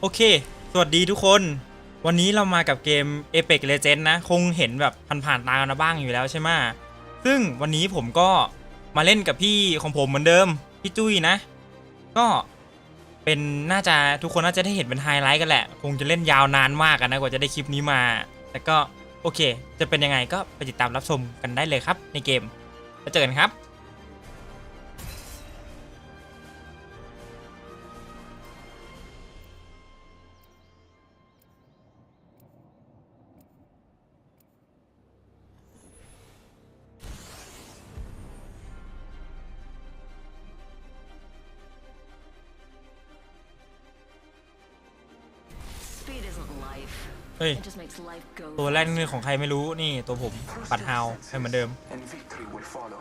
โอเค สวัสดีทุกคน วันนี้เรามากับเกม Apex Legends นะ คงเห็นแบบผ่านๆตากันบ้างอยู่แล้วใช่ไหมซึ่งวันนี้ผมก็มาเล่นกับพี่ของผมเหมือนเดิม พี่จุ้ยนะ ก็เป็นน่าจะทุกคนน่าจะได้เห็นเป็นไฮไลท์กันแหละ คงจะเล่นยาวนานมากอะนะกว่าจะได้คลิปนี้มา แต่ก็โอเค จะเป็นยังไงก็ไปติดตามรับชมกันได้เลยครับในเกม แล้วเจอกันครับ เฮ้ย It just makes life go. ตัวแรกนี่ของใครไม่รู้นี่ตัวผมปัดฮาวไปเหมือนเดิม and victory will follow.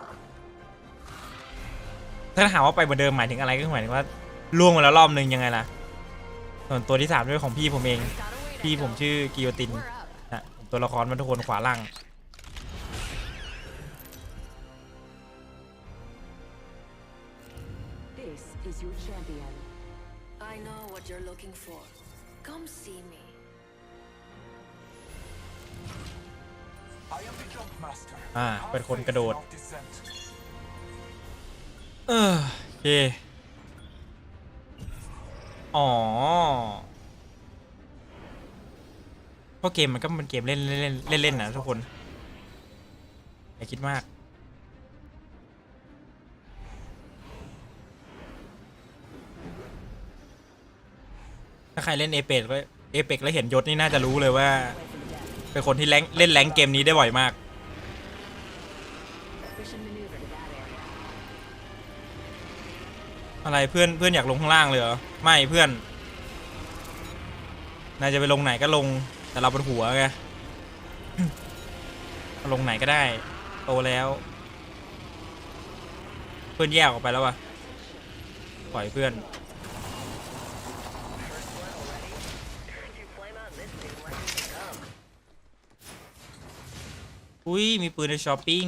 ถ้าถามว่าไปเหมือนเดิมหมายถึงอะไรก็หมายถึงว่าล่วงมาแล้วรอบนึงยังไงล่ะ ส่วนตัวที่สามด้วยของพี่ผมเอง พี่ผมชื่อกิโยติน We're up. นะตัวละครมันทุกคนขวาล่าง อ่า เป็นคนกระโดด เออโอเค อ๋อเพราะเกมมันก็เป็นเกมเล่นเล่นเล่นเล่นนะทุกคน อย่าคิดมาก ถ้าใครเล่นเอเปกแล้วเอเปกแล้วเห็นยศนี่น่าจะรู้เลยว่า เป็นคนที่แรงเล่นแรงเกมนี้ได้บ่อยมาก อะไรเพื่อนเพื่อนอยากลงข้างล่างเลยเหรอไม่เพื่อนนายจะไปลงไหนก็ลง แต่เราบนหัวไงลงไหนก็ได้โตแล้ว เพื่อนแยกออกไปแล้ววะปล่อยเพื่อนอุ้ยมีปืนในช้อปปิ้ง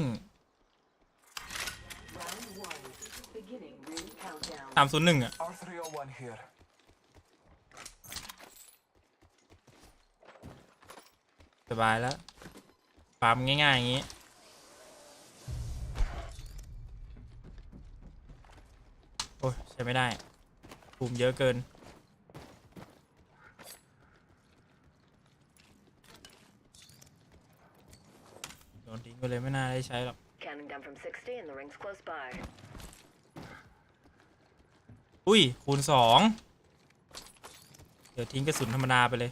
Beginning ring countdown. สามศูนย์หนึ่งอะ R301 here. สบายแล้วฟาร์มง่ายๆอย่างงี้ โอ้ยใช้ไม่ได้ภูมิเยอะเกิน โดนทิ้งไปเลยไม่น่าได้ใช้หรอก Counting down from 60 and the ring's close by. อุ้ย คูณสองเดี๋ยวทิ้งกระสุนธรรมดาไปเลย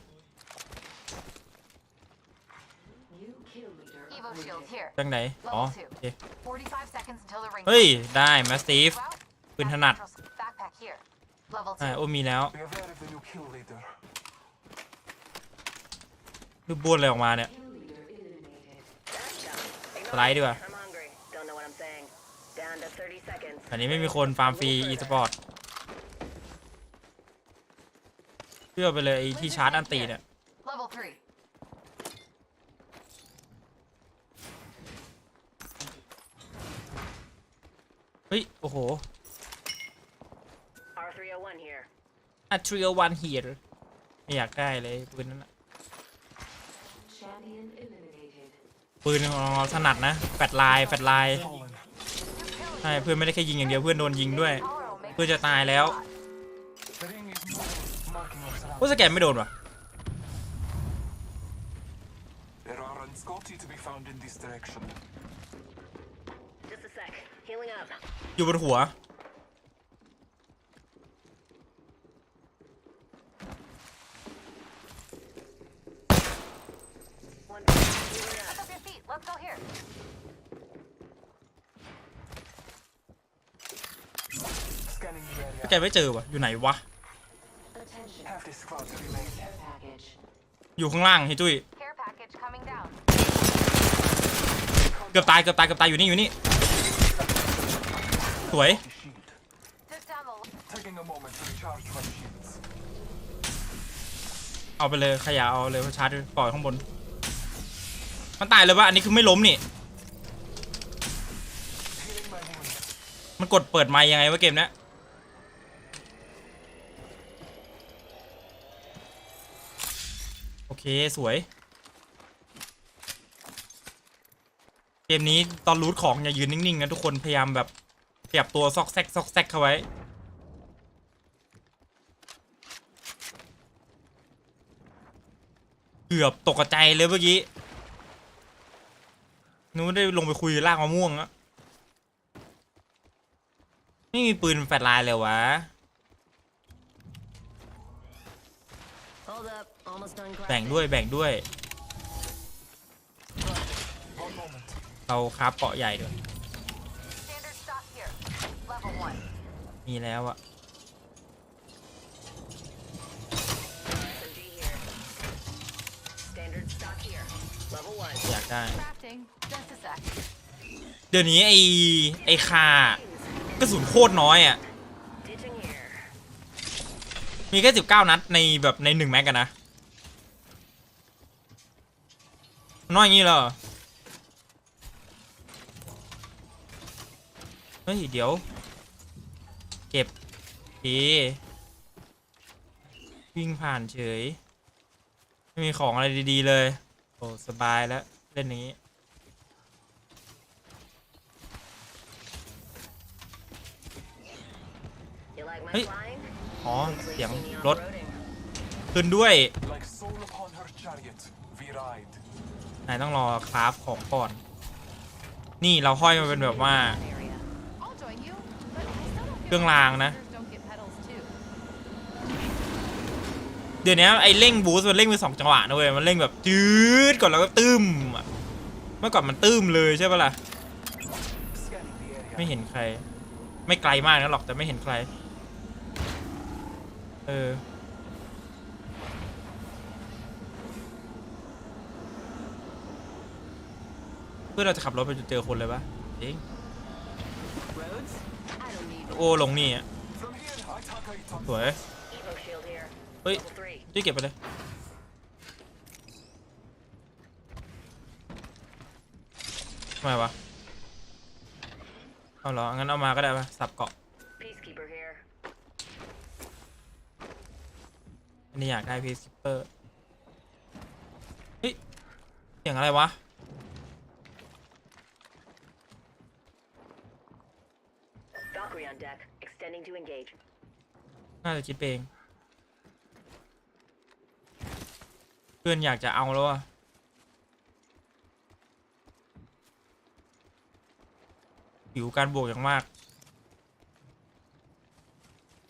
New kill leader. Evo shield here. จังไหน อ๋อ Level two. โอเค 45 seconds until the ring. เฮ้ย ได้มาสตีฟ Well, ปืนถ gas นัด control Backpack here. Level อ่า two. โอ้มีแล้ว Be aware of the new kill leader. รูปบ้วนอะไรออกมาเนี่ย Kill leader eliminated. สไลด์ดีกว่า I'm hungry. Don't know what I'm saying. Down to 30 seconds. อันนี้ไม่มีคนฟาร์มฟรี อีสปอร์ตเชื่อไปเลยไอ้ที่ชาร์จอันตีเนี่ย Level three. เฮ้ย โอ้โห R301 here. อัตรียวันเฮียไม่อยากได้เลยปืนนั้นน่ะ Champion eliminated. ปืนของเราถนัดนะ แฟดไลน์แฟดไลน์ Fallen. ใช่เพื่อนไม่ได้แค่ยิงอย่างเดียวเพื่อนโดนยิงด้วย Our เพื่อนจะตายแล้ว marking us โอ้ around. สแกนไม่โดนวะ There are Anscoti to be found in this direction. Just a sec. Healing up. อยู่บนหัว One. Healing up. Pick up your feet. Let's go here. Scanning the ส area. แกนไม่เจอวะอยู่ไหนวะ อยู่ข้างล่างเฮ้ยจุ้ย Care package coming down. เกือบตายเกือบตายเกือบตายอยู่นี่อยู่นี่สวย The shield. Took down the. Taking a moment to recharge my shields. เอาไปเลยขยะเอาเลยชาร์จปล่อยข้างบน มันตายเลยปะอันนี้คือไม่ล้มนี่ Healing my wounds. มันกดเปิดไมค์ยังไงวะเกมเนี้ย เคสวย เกมนี้ตอนรูทของอย่ายืนนิ่งๆนะทุกคนพยายามแบบขยับตัวซอกแซกซอกแซกเข้าไว้เกือบตกใจเลยเมื่อกี้นู้นได้ลงไปคุยลากมะม่วงอะไม่มีปืนแฟลชไลน์เลยวะ แบ่งด้วยแบ่งด้วย เราครับเกาะใหญ่ด้วยมีแล้วอะอยากได้ เดี๋ยวนี้ไอไอคากระสุนโคตรน้อยอะมีแค่สิบเก้านัดในแบบในหนึ่งแม็กกันนะ น้อยอย่างนี้เหรอเฮ้ยเดี๋ยว เก็บดีวิ่งผ่านเฉย ไม่มีของอะไรดีๆเลย โอ้สบายแล้ว เล่นอย่างนี้ You like my Hey. flying? อ๋อ Looks like เสียง you've seen me รถ off-roading. ขึ้นด้วย นายต้องรอคราฟของก่อน นี่เราห้อยมาเป็นแบบว่า เครื่องรางนะ เดี๋ยวนี้ไอ้เร่งบูสต์มันเร่งไปสองจังหวะนะเว้ย มันเร่งแบบจืดก่อนแล้วก็ตื้มเมื่อก่อนมันตื้มเลยใช่ปะล่ะ ไม่เห็นใคร ไม่ไกลมากนะหรอกแต่ไม่เห็นใคร เออ พื่อเราจะขับรถไปจนเจอคนเลยปะจริง Roads? I don't need โอ้ลงนี่อะ From here, I taka it สวย Evo shield here. เฮ้ย Level three. จี้เก็บไปเลยทำไมวะเอาเหรอ งั้นเอามาก็ได้ปะสับเกาะ Peacekeeper here. อันนี้อยากได้พีซิปเปอร์เฮ้ยเสียงอะไรวะ Valkyrie on deck. Extending to engage. น่าจะคิดเองเพื่อนอยากจะเอาแล้วอะหิวการบวกอย่างมาก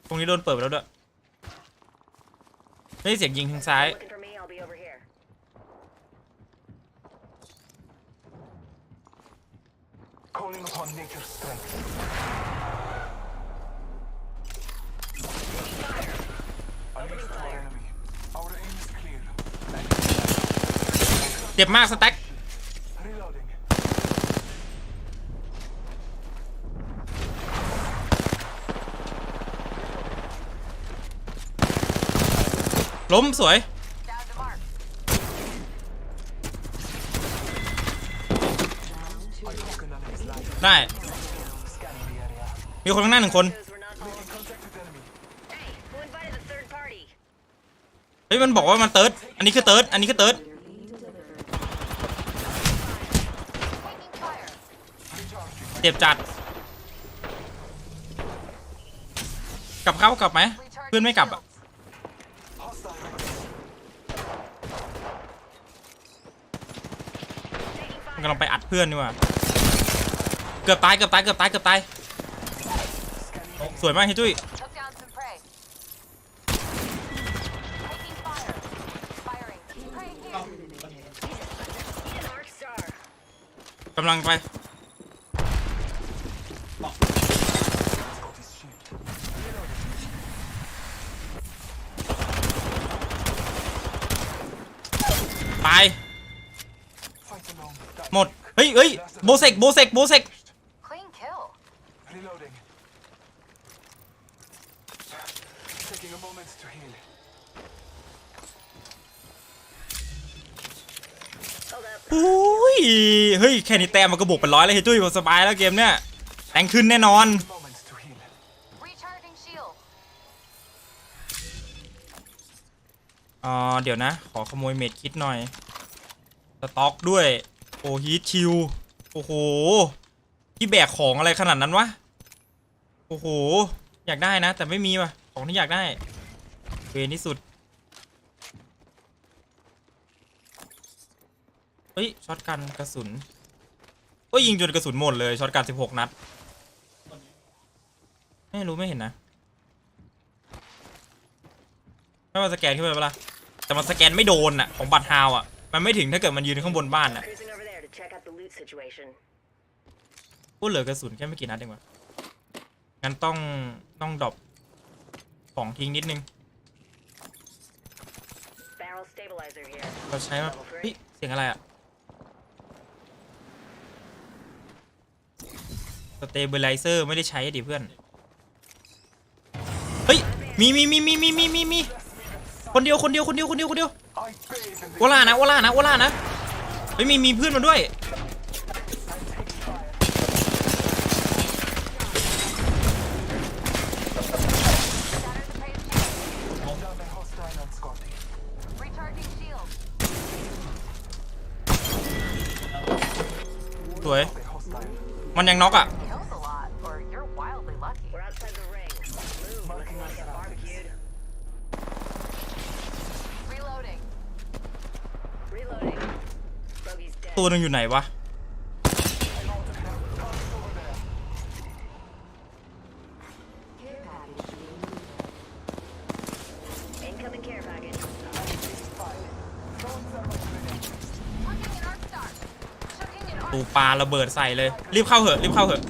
ตรงนี้โดนเปิดไปแล้วด้วยได้ยินเสียงยิงทางซ้าย Look เจ็บมากสแต็กล้มสวย ได้ มีคนข้างหน้าหนึ่งคน เฮ้ย มันบอกว่ามันเติร์ด อันนี้คือเติร์ด อันนี้คือเติร์ด Taking fire. Recharging. เจ็บจัด กลับเข้ากลับไหมเพื่อนไม่กลับอะมันกำลังไปอัดเพื่อนดีกว่าเกือบตายเกือบตายเกือบตายเกือบตายสวยมากเฮ้ยจุ้ยกำลังไป Got his shield. ตาย Fight alone. That หมด เฮ้ยเฮ้ยโบเซกโบเซกโบเซก Clean kill. Reloading. Taking a moment to heal. Hold up. อุ้ย เฮ้ย แค่นี้แต้มมันก็บวกเป็นร้อยแล้วเฮ้ยจุ้ยผมสบายแล้วเกมเนี้ยแร งขึ้นแน่นอน Recharging shield. อ่าเดี๋ยวนะ ขอขโมยเม็ดคิดหน่อย สต็อกด้วย โอ้ฮีทชิลโอ้โห ที่แบกของอะไรขนาดนั้นวะ โอ้โห อยากได้นะ แต่ไม่มีว่ะ ของที่อยากได้ เวรที่สุด เฮ้ย ช็อตกันกระสุนเอ้ยยิงจนกระสุนหมดเลย ช็อตกัน 16 นัด ไม่รู้ไม่เห็นนะไม่มาสแกนขึ้นไปเปะล่าแต่มันสแกนไม่โดนอะของบัตรฮาวอะมันไม่ถึงถ้าเกิดมันยืนข้างบนบ้านอะพูดเหลือกระสุนแค่ไม่กี่นัดเองวะงั้นต้องต้องดรอปของทิ้งนิดนึงเราใช้มาเฮ้ยเสียงอะไรอะสเตเบลไลเซอร์ไม่ได้ใช้ดิเพื่อน มีมีมีมีมีมีมีมีคนเดียวคนเดียวคนเดียวคนเดียวคนเดียว I bathe in วล่านะวล่านะวล่านะเฮ้ยมีมีเพื่อนมาด้วยสวยมันยังน็อกอะ ตัวหนึงอยู่ไหนวะ Incoming care package. Plugging an arc star. Chucking an arc ตูปาระเบิดใส่เลย รีบเข้าเหอะ รีบเข้าเหอะ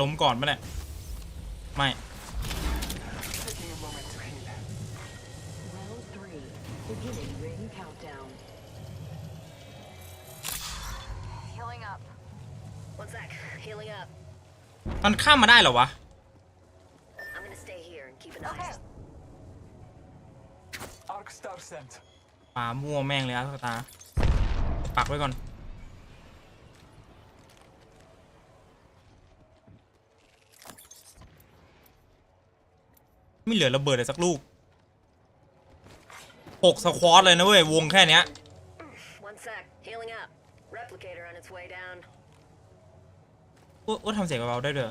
ล้มก่อนปะเนี่ยไม่มันข้ามมาได้เหรอวะป่ามั่วแม่งเลยอะสตาปักไว้ก่อน ไม่เหลือระเบิดเลยสักลูกหกสควอตเลยนะเว้ย วงแค่เนี้ย One sec. Healing up. Replicator on its way down. ว่าว่าทำเสียงเบาๆได้เด้อ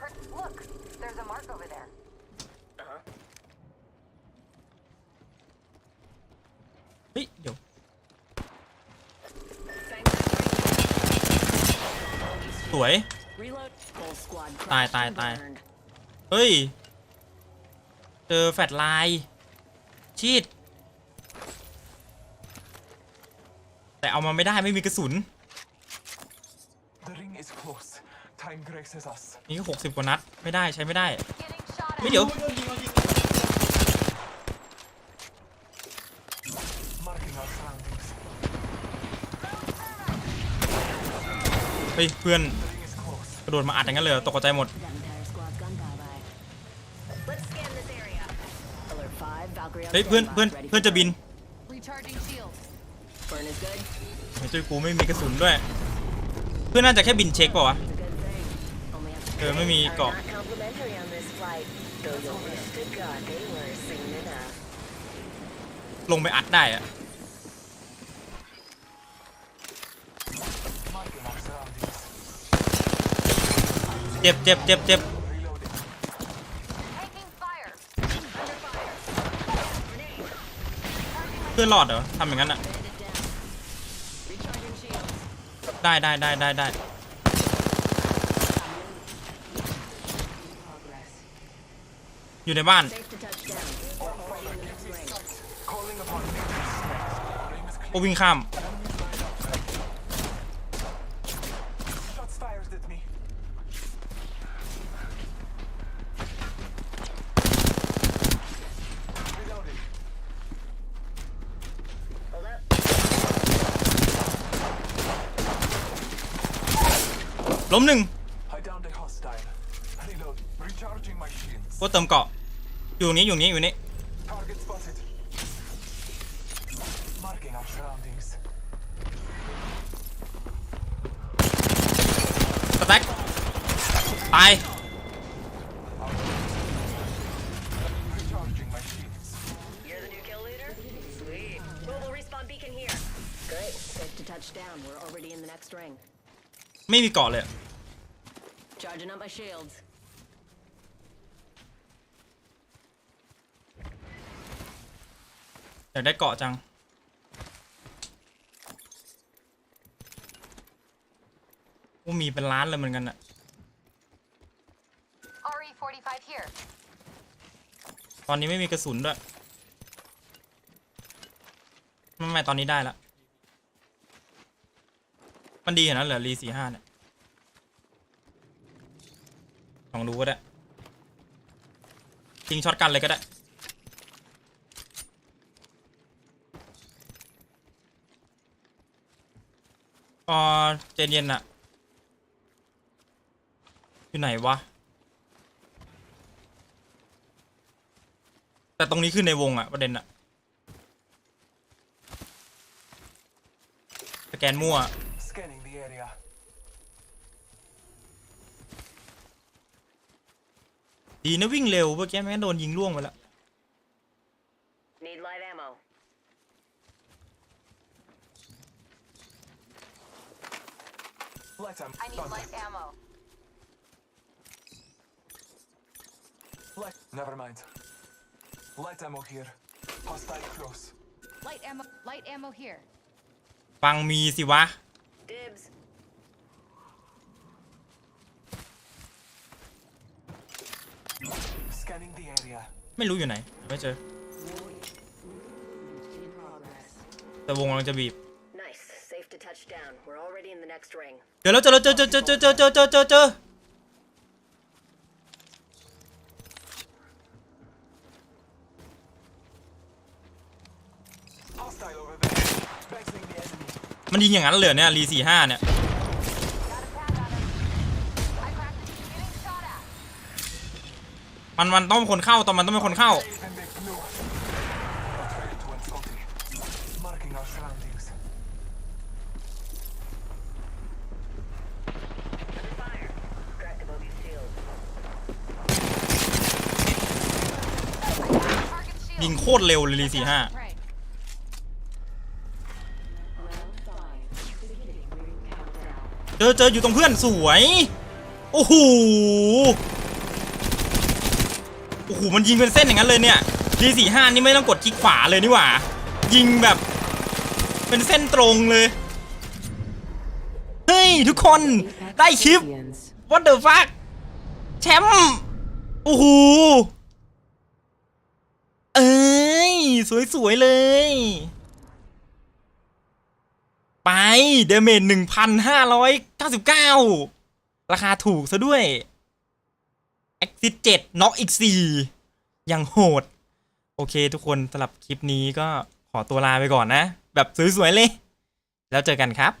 Per- Look, there's a mark over there. Uh-huh. เฮ้ย เดี๋ยว Bang, bang, ส วย bang. Reload. Whole squad. Tai, crushed tai, and tai. burned. เฮ้ย เจอแฟลชไลน์ชีดแต่เอามาไม่ได้ไม่มีกระสุน The ring is close. Time graces us. นี่ก็หกสิบกว่านัด ไม่ได้ใช้ไม่ได้ Getting shot ไม่ at. เดี๋ยว Marking our surroundings. เฮ้ยเพื่อน โดดมาอัดอย่างนั้นเลยตกใจหมด เฮ้ยเพื่อนเพื่อนเพื่อนจะบินไม่ช่วยกูไม่มีกระสุนด้วย เพื่อนน่าจะแค่บินเช็คป่าวะเออไม่มีเกาะลงไปอัดได้อะ เจ็บเจ็บเจ็บเจ็บเพื่อหลอดเหรอทำอย่างนั้นอะได้ได้ได้ได้ได้อยู่ในบ้านโอวิ่งข้าม ล้มหนึ่งพวกเติมเกาะ อยู่นี้อยู่นี้อยู่นี้สแต็กตายไม่มีเกาะเลย Charging up my shields. อยากได้เกาะจังกูมีเป็นล้านเลยเหมือนกันอะ RE45 here. ตอนนี้ไม่มีกระสุนด้วย ไม่ไม่ตอนนี้ได้ละ มันดีอะนะเหลือรีสี่ห้าเนี่ย ลองดูก็ได้ทิ้งช็อตกันเลยก็ได้พอเจนเย็นอะอยู่ไหนวะ แต่ตรงนี้คือในวงอะประเด็นอะสแกนมั่ว ดีนะวิ่งเร็วเมื่อกี้แม่งโดนยิงล่วงไปแล้ว Need light ammo. Light ammo. I need light ammo. Light. Never mind. Light ammo here. Hostile close. Light ammo. Light ammo here. ฟังมีสิวะ ไม่รู้อยู่ไหน ไม่เจอ แต่วงกำลังจะบีบ Nice. Safe to touch down. We're already in the next ring. เจอแล้วเจอแล้วเจอเจอเจอเจอเจอเจอเจอเจอเจอ Hostile over there. Battling the enemy. มันยิงอย่างนั้นเลยเหรอเนี่ยรีสี่ห้าเนี่ย มันมันต้องเป็นคนเข้าตอนมันต้องเป็นคนเข้า And they flew. Not ready to win salty. Marking our surroundings. Under fire. Cracked above your shield. Target shield. ยิงโคตรเร็วเลยรีสี่ห้า Right. เจอเจออยู่ตรงเพื่อนสวย โอ้โหโอ้โหมันยิงเป็นเส้นอย่างนั้นเลยเนี่ยรีสี่ห้านี่ไม่ต้องกดคลิกขวาเลยนี่หว่า ยิงแบบ เป็นเส้นตรงเลย เฮ้ย ทุกคนได้คลิป What the fuck แชมป์โอ้โหเอ้ย สวย ๆ เลย ไปเดเมจหนึ่งพันห้าร้อยเก้าสิบเก้าราคาถูกซะด้วย แอคซิสเจ็ดน็อกอีกสี่ยังโหด โอเคทุกคนสำหรับคลิปนี้ก็ขอตัวลาไปก่อนนะ แบบสวยๆเลย แล้วเจอกันครับ